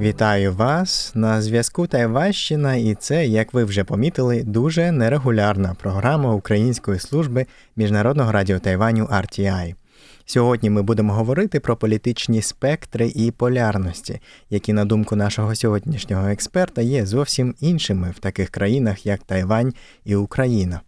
Вітаю вас на зв'язку Тайващина, і це, як ви вже помітили, дуже нерегулярна програма Української служби Міжнародного радіо Тайваню RTI. Сьогодні ми будемо говорити про політичні спектри і полярності, які, на думку нашого сьогоднішнього експерта, є зовсім іншими в таких країнах, як Тайвань і Україна.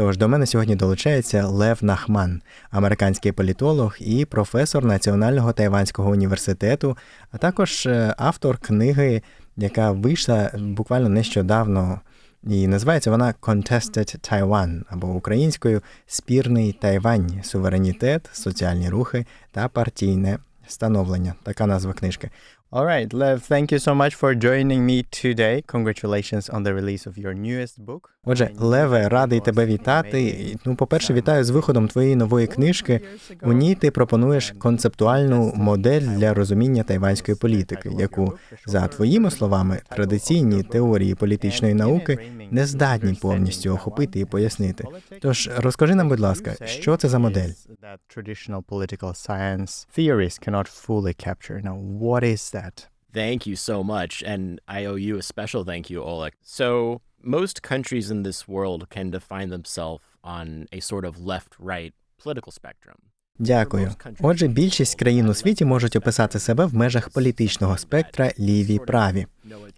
Тож до мене сьогодні долучається Лев Нахман, американський політолог і професор Національного тайванського університету, а також е, автор книги, яка вийшла буквально нещодавно. І називається вона Contested Taiwan або українською Спірний Тайвань, суверенітет, соціальні рухи та партійне становлення. Така назва книжки. All right, Lev, thank you so much for joining me today. Congratulations on the release of your newest book. Отже, Леве, радий тебе вітати. Ну, по-перше, вітаю з виходом твоєї нової книжки. У ній ти пропонуєш концептуальну модель для розуміння тайванської політики, яку, за твоїми словами, традиційні теорії політичної науки не здатні повністю охопити і пояснити. Тож розкажи нам, будь ласка, що це за модель? Thank you so much. And I owe you a special thank you, Oleg. So, most countries in this world can define themselves on a sort of left right political spectrum. Дякую. Отже, більшість країн у світі можуть описати себе в межах політичного спектра ліві праві.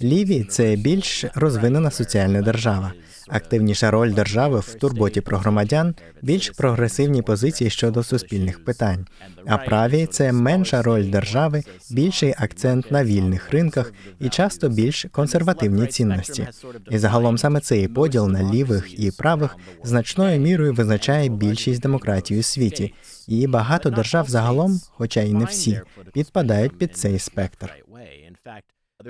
Ліві це більш розвинена соціальна держава, активніша роль держави в турботі про громадян, більш прогресивні позиції щодо суспільних питань. А праві це менша роль держави, більший акцент на вільних ринках і часто більш консервативні цінності. І загалом саме цей поділ на лівих і правих значною мірою визначає більшість демократій у світі. І багато держав загалом, хоча й не всі, підпадають під цей спектр.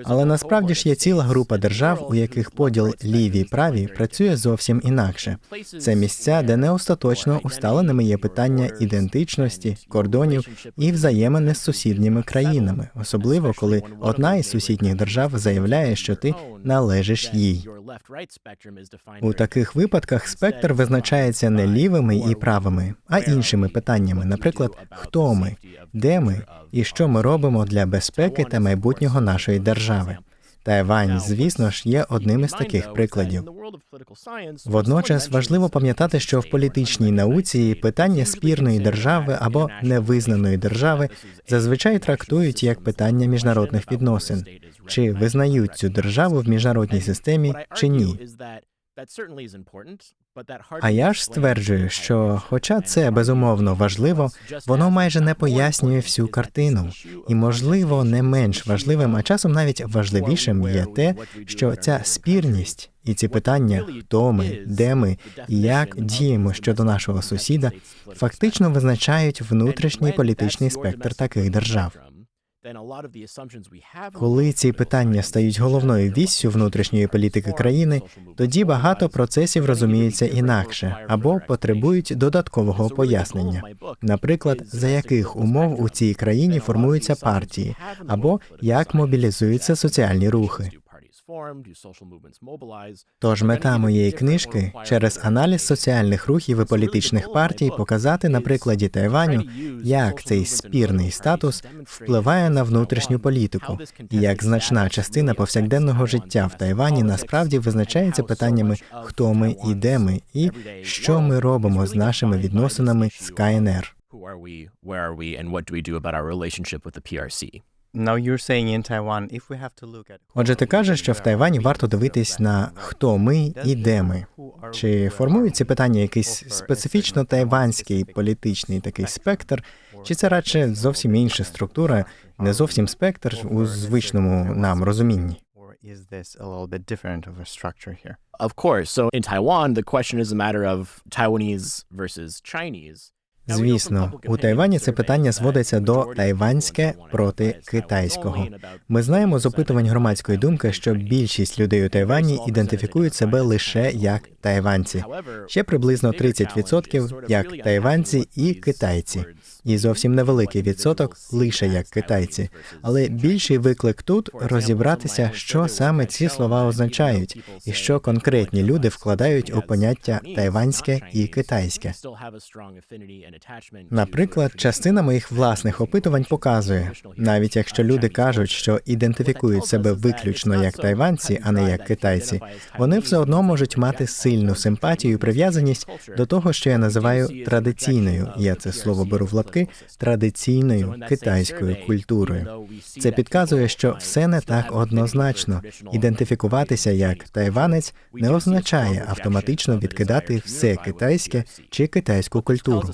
Але насправді ж є ціла група держав, у яких поділ ліві і праві працює зовсім інакше. Це місця, де не остаточно усталеними є питання ідентичності, кордонів і взаємини з сусідніми країнами, особливо коли одна із сусідніх держав заявляє, що ти належиш їй. У таких випадках спектр визначається не лівими і правими, а іншими питаннями, наприклад, хто ми, де ми і що ми робимо для безпеки та майбутнього нашої держави. Тайвань, звісно ж, є одним із таких прикладів. Водночас важливо пам'ятати, що в політичній науці питання спірної держави або невизнаної держави зазвичай трактують як питання міжнародних відносин, чи визнають цю державу в міжнародній системі чи ні. А я ж стверджую, що, хоча це безумовно важливо, воно майже не пояснює всю картину, і, можливо, не менш важливим, а часом навіть важливішим є те, що ця спірність і ці питання, хто ми, де ми і як діємо щодо нашого сусіда, фактично визначають внутрішній політичний спектр таких держав. Коли ці питання стають головною віссю внутрішньої політики країни, тоді багато процесів розуміються інакше або потребують додаткового пояснення. Наприклад, за яких умов у цій країні формуються партії, або як мобілізуються соціальні рухи. Тож мета моєї книжки через аналіз соціальних рухів і політичних партій показати на прикладі Тайваню, як цей спірний статус впливає на внутрішню політику, і як значна частина повсякденного життя в Тайвані насправді визначається питаннями, хто ми і де ми, і що ми робимо з нашими відносинами з КНР. Who are we? Where are we? And what do we do about our relationship with the PRC? Отже, ти кажеш, що в Тайвані варто дивитись на хто ми і де ми. Чи формують ці питання якийсь специфічно тайванський політичний такий спектр, чи це радше зовсім інша структура, не зовсім спектр у звичному нам розумінні? Is this a little bit different of a structure here? Of course. So in Taiwan, the question is a matter of Taiwanese versus Chinese. Звісно, у Тайвані це питання зводиться до тайванське проти китайського. Ми знаємо з опитувань громадської думки, що більшість людей у Тайвані ідентифікують себе лише як тайванці, ще приблизно 30% як тайванці і китайці, і зовсім невеликий відсоток лише як китайці. Але більший виклик тут розібратися, що саме ці слова означають, і що конкретні люди вкладають у поняття тайванське і китайське. Наприклад, частина моїх власних опитувань показує, навіть якщо люди кажуть, що ідентифікують себе виключно як тайванці, а не як китайці, вони все одно можуть мати сильну симпатію і прив'язаність до того, що я називаю традиційною. Я це слово беру в лапки традиційною китайською культурою. Це підказує, що все не так однозначно. Ідентифікуватися як тайванець не означає автоматично відкидати все китайське чи китайську культуру.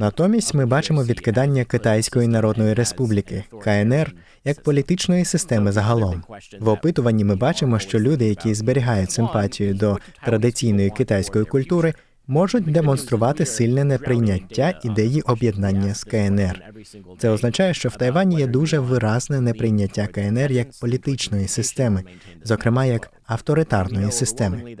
Натомість ми бачимо відкидання Китайської Народної Республіки КНР як політичної системи загалом. В опитуванні ми бачимо, що люди, які зберігають симпатію до традиційної китайської культури, можуть демонструвати сильне неприйняття ідеї об'єднання з КНР. Це означає, що в Тайвані є дуже виразне неприйняття КНР як політичної системи, зокрема як авторитарної системи.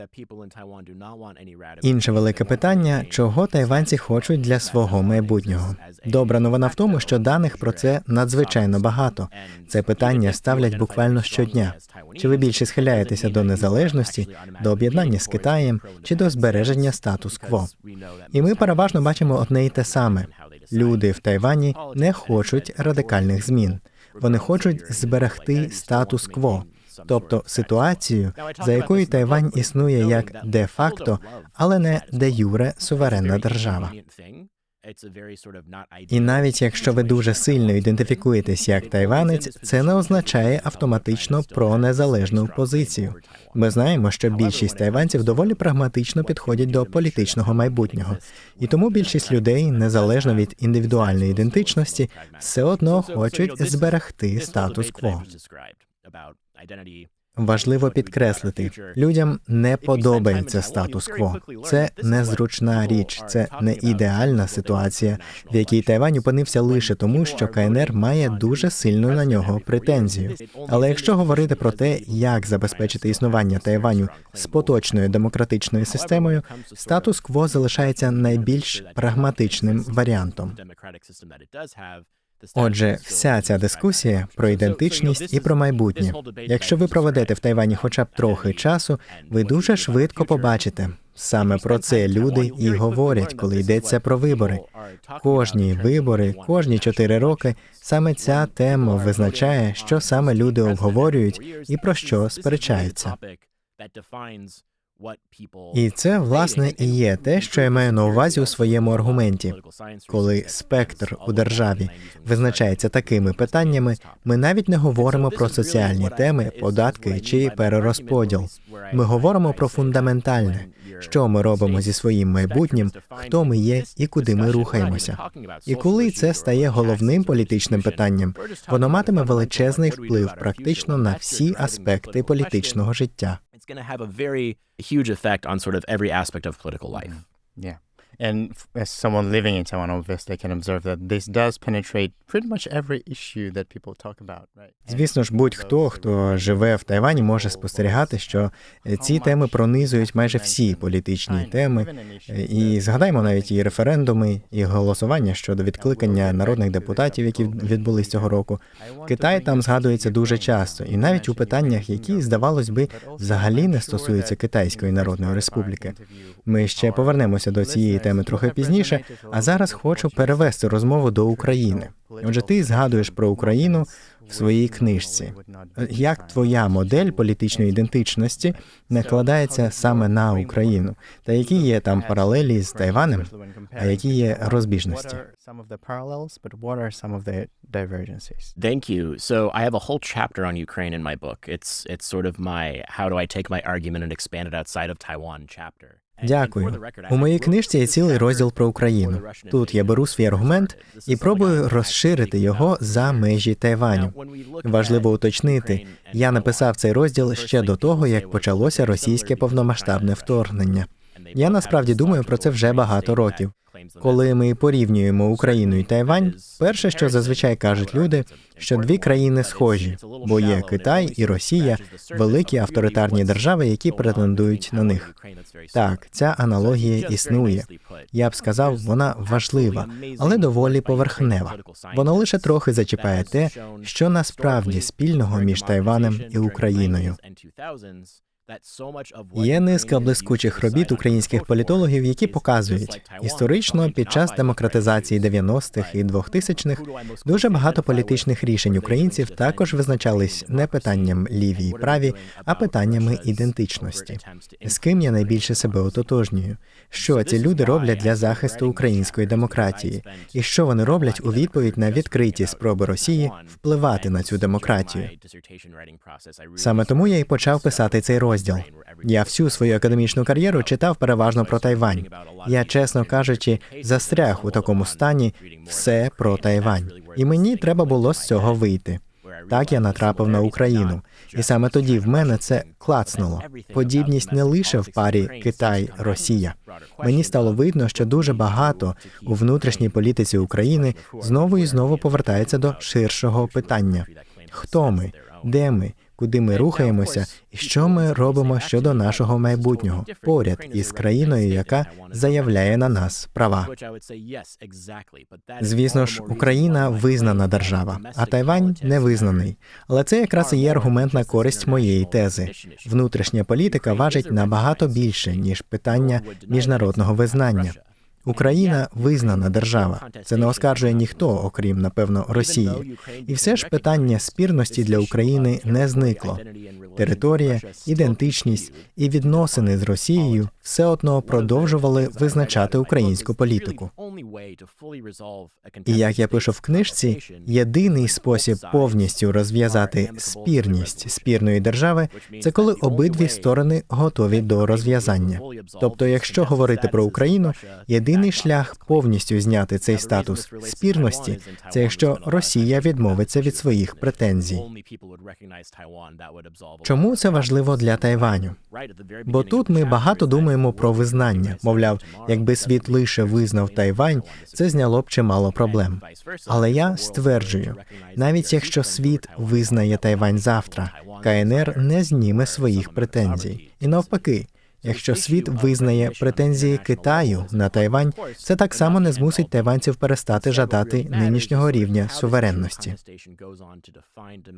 Інше велике питання: чого тайванці хочуть для свого майбутнього? Добра новина в тому, що даних про це надзвичайно багато. Це питання ставлять буквально щодня. Чи ви більше схиляєтеся до незалежності, до об'єднання з Китаєм чи до збереження статус-кво? І ми переважно бачимо одне й те саме: люди в Тайвані не хочуть радикальних змін. Вони хочуть зберегти статус-кво, тобто ситуацію, за якою Тайвань існує як де-факто, але не де-юре суверенна держава. І навіть якщо ви дуже сильно ідентифікуєтесь як тайванець, це не означає автоматично про незалежну позицію. Ми знаємо, що більшість тайванців доволі прагматично підходять до політичного майбутнього, і тому більшість людей, незалежно від індивідуальної ідентичності, все одно хочуть зберегти статус-кво. Важливо підкреслити, людям не подобається статус-кво. Це незручна річ, це не ідеальна ситуація, в якій Тайвань опинився лише тому, що КНР має дуже сильну на нього претензію. Але якщо говорити про те, як забезпечити існування Тайваню з поточною демократичною системою, статус-кво залишається найбільш прагматичним варіантом. Отже, вся ця дискусія про ідентичність і про майбутнє. Якщо ви проведете в Тайвані хоча б трохи часу, ви дуже швидко побачите. Саме про це люди і говорять, коли йдеться про вибори. Кожні вибори, кожні чотири роки, саме ця тема визначає, що саме люди обговорюють і про що сперечаються. І це власне і є те, що я маю на увазі у своєму аргументі. Коли спектр у державі визначається такими питаннями, ми навіть не говоримо про соціальні теми, податки чи перерозподіл. Ми говоримо про фундаментальне, що ми робимо зі своїм майбутнім, хто ми є і куди ми рухаємося. І коли це стає головним політичним питанням, воно матиме величезний вплив практично на всі аспекти політичного життя. Going to have a very huge effect on sort of every aspect of political life. Mm-hmm. Yeah. And as someone living in Taiwan, obviously, I can observe that this does penetrate pretty much every issue that people talk about, right? Звісно ж, будь-хто, хто живе в Тайвані, може спостерігати, що ці теми пронизують майже всі політичні теми. Е, І згадаймо навіть і референдуми, і голосування щодо відкликання народних депутатів, які відбулись цього року. Китай там згадується дуже часто, і навіть у питаннях, які здавалось би взагалі не стосуються Китайської Народної Республіки. Ми ще повернемося до цієї теми трохи пізніше. А зараз хочу перевести розмову до України. Отже, ти згадуєш про Україну в своїй книжці. Як твоя модель політичної ідентичності накладається саме на Україну, та які є там паралелі з Тайванем, а які є розбіжності? Thank you. So I have a whole chapter on Ukraine in my book. It's it's sort of my how do I take my argument and expand it outside of Taiwan chapter. Дякую. У моїй книжці є цілий розділ про Україну. Тут я беру свій аргумент і пробую розширити його за межі Тайваню. Важливо уточнити, я написав цей розділ ще до того, як почалося російське повномасштабне вторгнення. Я насправді думаю про це вже багато років. Коли ми порівнюємо Україну і Тайвань, перше, що зазвичай кажуть люди, що дві країни схожі, бо є Китай і Росія, великі авторитарні держави, які претендують на них. Так, ця аналогія існує. Я б сказав, вона важлива, але доволі поверхнева. Воно лише трохи зачіпає те, що насправді спільного між Тайванем і Україною. Є низка блискучих робіт українських політологів, які показують історично під час демократизації 90-х і 2000-х дуже багато політичних рішень українців також визначались не питанням ліві і праві, а питаннями ідентичності. З ким я найбільше себе ототожнюю? Що ці люди роблять для захисту української демократії, і що вони роблять у відповідь на відкриті спроби Росії впливати на цю демократію? Саме тому я і почав писати цей розділ. Я всю свою академічну кар'єру читав переважно про Тайвань. Я, чесно кажучи, застряг у такому стані все про Тайвань, і мені треба було з цього вийти. Так я натрапив на Україну, і саме тоді в мене це клацнуло. Подібність не лише в парі Китай-Росія. Мені стало видно, що дуже багато у внутрішній політиці України знову і знову повертається до ширшого питання: хто ми, де ми, куди ми рухаємося, і що ми робимо щодо нашого майбутнього поряд із країною, яка заявляє на нас права. Звісно ж, Україна визнана держава, а Тайвань не визнаний. Але це якраз і є аргумент на користь моєї тези. Внутрішня політика важить набагато більше ніж питання міжнародного визнання. Україна визнана держава. Це не оскаржує ніхто, окрім напевно Росії. І все ж питання спірності для України не зникло. Територія, ідентичність і відносини з Росією все одно продовжували визначати українську політику. І як я пишу в книжці, єдиний спосіб повністю розв'язати спірність спірної держави це коли обидві сторони готові до розв'язання. Тобто, якщо говорити про Україну, єдиний шлях повністю зняти цей статус спірності це якщо Росія відмовиться від своїх претензій. Чому це важливо для Тайваню? Бо тут ми багато думаємо про визнання. Мовляв, якби світ лише визнав Тайвань, це зняло б чимало проблем. Але я стверджую, навіть якщо світ визнає Тайвань завтра, КНР не зніме своїх претензій. І навпаки, якщо світ визнає претензії Китаю на Тайвань, це так само не змусить тайванців перестати жадати нинішнього рівня суверенності.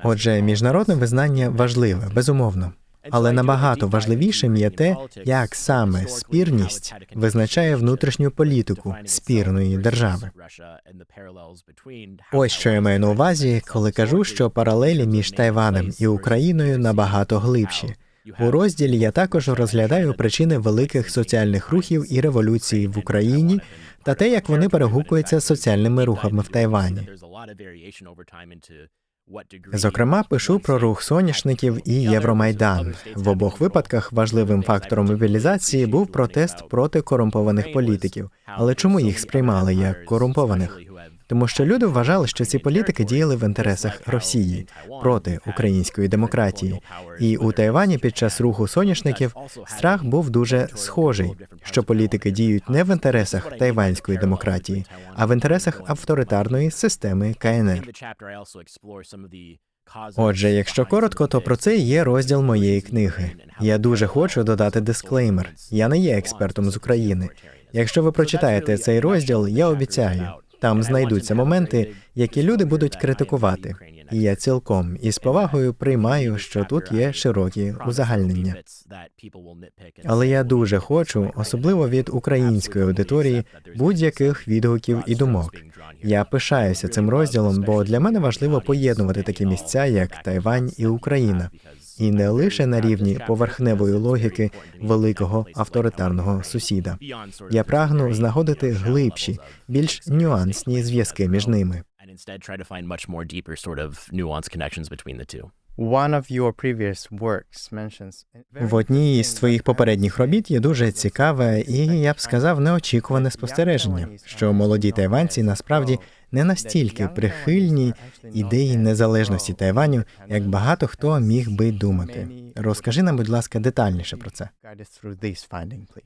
Отже, міжнародне визнання важливе, безумовно. Але набагато важливішим є те, як саме спірність визначає внутрішню політику спірної держави. Ось що я маю на увазі, коли кажу, що паралелі між Тайванем і Україною набагато глибші. У розділі я також розглядаю причини великих соціальних рухів і революцій в Україні та те, як вони перегукуються з соціальними рухами в Тайвані. Зокрема, пишу про рух соняшників і Євромайдан. В обох випадках важливим фактором мобілізації був протест проти корумпованих політиків. Але чому їх сприймали як корумпованих? Тому що люди вважали, що ці політики діяли в інтересах Росії проти української демократії. І у Тайвані під час руху соняшників страх був дуже схожий, що політики діють не в інтересах тайванської демократії, а в інтересах авторитарної системи КНР. Отже, якщо коротко, то про це є розділ моєї книги. Я дуже хочу додати дисклеймер. Я не є експертом з України. Якщо ви прочитаєте цей розділ, я обіцяю. Там знайдуться моменти, які люди будуть критикувати. І я цілком із повагою приймаю, що тут є широкі узагальнення. Але я дуже хочу, особливо від української аудиторії, будь-яких відгуків і думок. Я пишаюся цим розділом, бо для мене важливо поєднувати такі місця, як Тайвань і Україна, і не лише на рівні поверхневої логіки великого авторитарного сусіда. Я прагну знаходити глибші, більш нюансні зв'язки між ними. and instead try to find much more deeper sort of nuanced connections between the two. One of your previous works mentions В одній із твоїх попередніх робіт є дуже цікаве і я б сказав неочікуване спостереження, що молоді тайванці насправді не настільки прихильні ідеї незалежності Тайваню, як багато хто міг би думати. Розкажи нам, будь ласка, детальніше про це.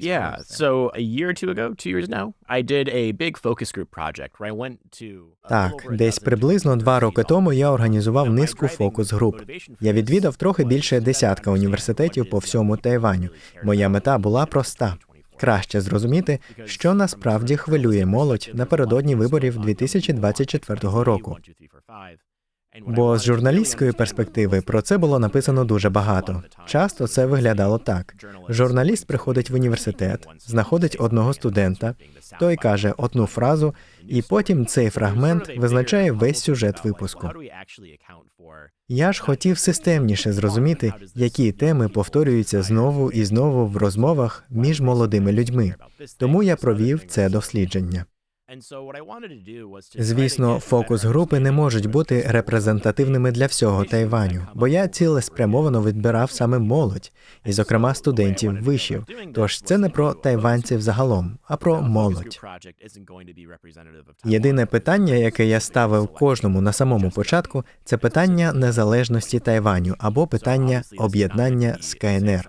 Yeah. So a year or two ago, two years now, I did a big focus group project where I went to Так, десь приблизно два роки тому я організував низку фокус-груп. Я відвідав трохи більше десятка університетів по всьому Тайваню. Моя мета була проста: 2024. Краще зрозуміти, що насправді хвилює молодь напередодні виборів 2024 року. Бо з журналістської перспективи про це було написано дуже багато. Часто це виглядало так: журналіст приходить в університет, знаходить одного студента, той каже одну фразу, і потім цей фрагмент визначає весь сюжет випуску. Я ж хотів системніше зрозуміти, які теми повторюються знову і знову в розмовах між молодими людьми. Тому я провів це дослідження. Звісно, фокус групи не можуть бути репрезентативними для всього Тайваню, бо я цілеспрямовано відбирав саме молодь, і, зокрема, студентів вишів. Тож це не про тайванців загалом, а про молодь. Єдине питання, яке я ставив кожному на самому початку, це питання незалежності Тайваню або питання об'єднання з КНР.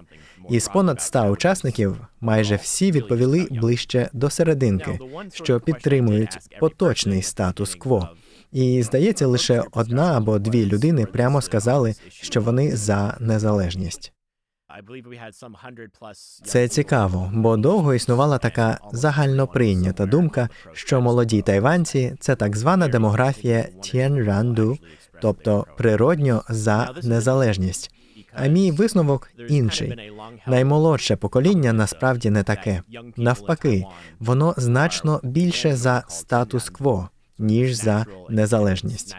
Із понад ста учасників майже всі відповіли ближче до серединки, що підтримують поточний статус-кво. І здається, лише одна або дві людини прямо сказали, що вони за незалежність. Це цікаво, бо довго існувала така загальноприйнята думка, що молоді тайванці це так звана демографія Т'єнранду, тобто природньо за незалежність. А мій висновок інший. Наймолодше покоління насправді не таке. Навпаки, воно значно більше за статус-кво, ніж за незалежність.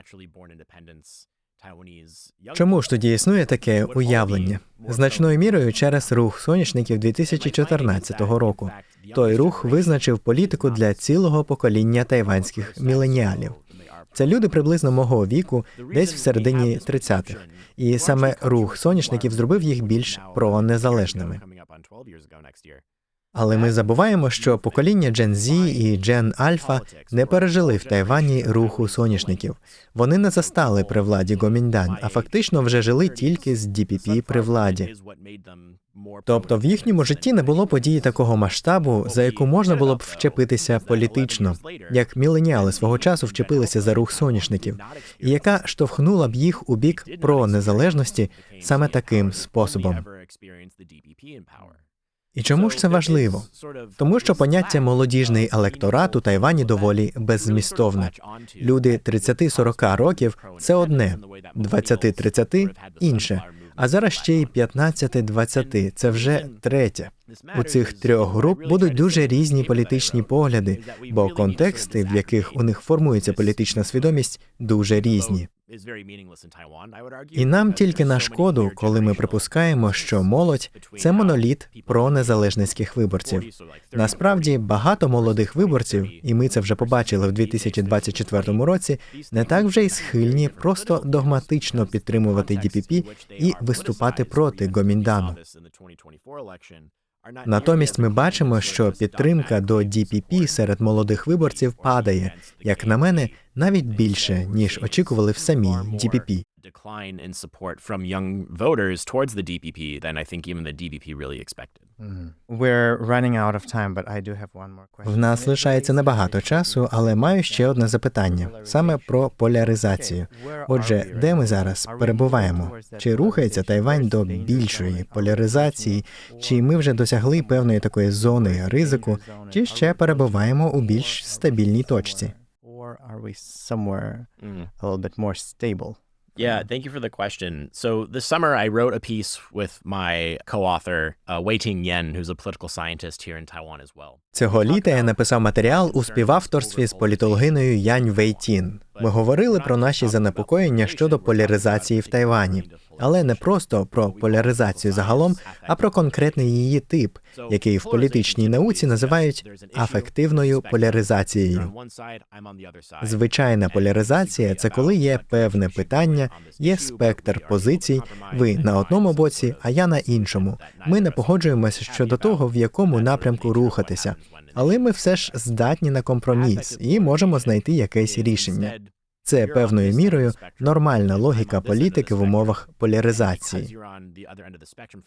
Чому ж тоді існує таке уявлення? Значною мірою через рух соняшників 2014 року. Той рух визначив політику для цілого покоління тайванських міленіалів. Це люди приблизно мого віку, десь в середині 30-х. І саме рух соняшників зробив їх більш пронезалежними. Але ми забуваємо, що покоління Gen Z і Gen Alpha не пережили в Тайвані руху соняшників. Вони не застали при владі Гоміндан, а фактично вже жили тільки з DPP при владі. Тобто в їхньому житті не було події такого масштабу, за яку можна було б вчепитися політично, як міленіали свого часу вчепилися за рух соняшників, і яка штовхнула б їх у бік про незалежності саме таким способом. І чому ж це важливо? Тому що поняття молодіжний електорат у Тайвані доволі беззмістовне. Люди 30-40 років це одне, 20-30 – інше. А зараз ще й 15-20 – це вже третє. У цих трьох груп будуть дуже різні політичні погляди, бо контексти, в яких у них формується політична свідомість, дуже різні. І нам тільки на шкоду, коли ми припускаємо, що молодь це моноліт про незалежницьких виборців. Насправді багато молодих виборців, і ми це вже побачили в 2024 році, не так вже й схильні просто догматично підтримувати ДПП і виступати проти Гоміндану. Натомість ми бачимо, що підтримка до DPP серед молодих виборців падає, як на мене, навіть більше ніж очікували в самій ДПП. Decline in support from young voters towards the DPP than I think even the DPP really expected. We're running out of time, but I do have one more question. В нас лишається небагато часу, але маю ще одне запитання саме про поляризацію. Отже, де ми зараз перебуваємо? Чи рухається Тайвань до більшої поляризації, чи ми вже досягли певної такої зони ризику, чи ще перебуваємо у більш стабільній точці? Or are we somewhere a little bit more stable? Yeah, thank you for the question. So this summer, I wrote a piece with my co-author uh, Wei Ting Yen, who's a political scientist here in Taiwan as well. Цього літа я написав матеріал у співавторстві з політологиною Янь Вейтін. Ми говорили про наші занепокоєння щодо поляризації в Тайвані, але не просто про поляризацію загалом, а про конкретний її тип, який в політичній науці називають афективною поляризацією. Звичайна поляризація це коли є певне питання, є спектр позицій. Ви на одному боці, а я на іншому. Ми не погоджуємося щодо того, в якому напрямку рухатися, але ми все ж здатні на компроміс і можемо знайти якесь рішення. Це певною мірою нормальна логіка політики в умовах поляризації.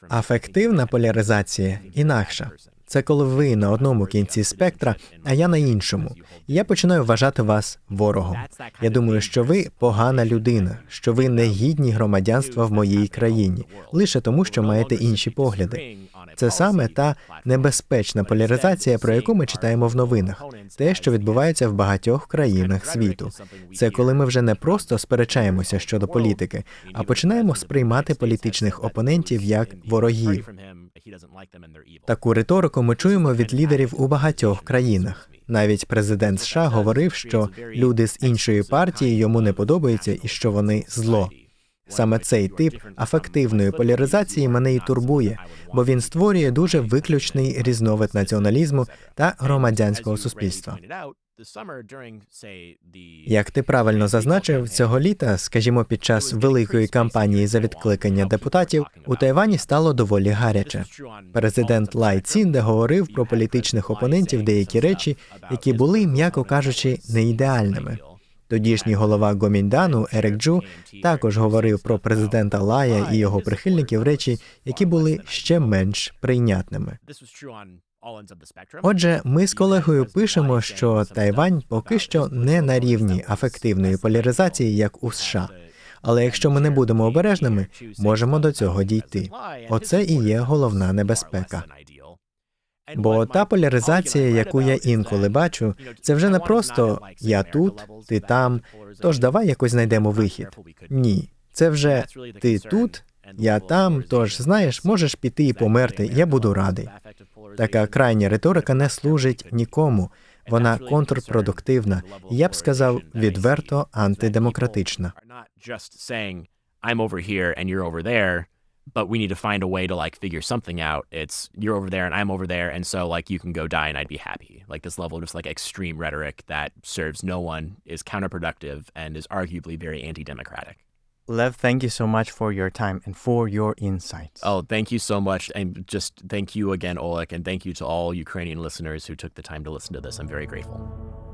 Афективна поляризація інакша. Це коли ви на одному кінці спектра, а я на іншому. І я починаю вважати вас ворогом. Я думаю, що ви погана людина, що ви не гідні громадянства в моїй країні, лише тому, що маєте інші погляди. Це саме та небезпечна поляризація, про яку ми читаємо в новинах, те, що відбувається в багатьох країнах світу. Це коли ми вже не просто сперечаємося щодо політики, а починаємо сприймати політичних опонентів як ворогів. Таку риторику ми чуємо від лідерів у багатьох країнах. Навіть президент США говорив, що люди з іншої партії йому не подобаються і що вони зло. Саме цей тип афективної поляризації мене і турбує, бо він створює дуже виключний різновид націоналізму та громадянського суспільства. Як ти правильно зазначив, цього літа, скажімо, під час великої кампанії за відкликання депутатів у Тайвані стало доволі гаряче. Президент Лай Цінде говорив про політичних опонентів деякі речі, які були, м'яко кажучи, не ідеальними. Тодішній голова Гоміндану Ерик Джу також говорив про президента Лая і його прихильників речі, які були ще менш прийнятними. Отже, ми з колегою пишемо, що Тайвань поки що не на рівні афективної поляризації, як у США. Але якщо ми не будемо обережними, можемо до цього дійти. Оце і є головна небезпека. Бо та поляризація, яку я інколи бачу, це вже не просто я тут, ти там. Тож давай якось знайдемо вихід. Ні, це вже ти тут, я там. Тож знаєш, можеш піти і померти. Я буду радий. Така крайня риторика не служить нікому. Вона контрпродуктивна, і я б сказав, відверто антидемократична. I'm over here and you're over there, but we need to find a way to like figure something out. It's you're over there and I'm over there, and so like you can go die and I'd be happy. Like this level of just like extreme rhetoric that serves no one, is counterproductive, and is arguably very anti-democratic. Lev, thank you so much for your time and for your insights. Oh, thank you so much. And just thank you again, Oleg, and thank you to all Ukrainian listeners who took the time to listen to this. I'm very grateful.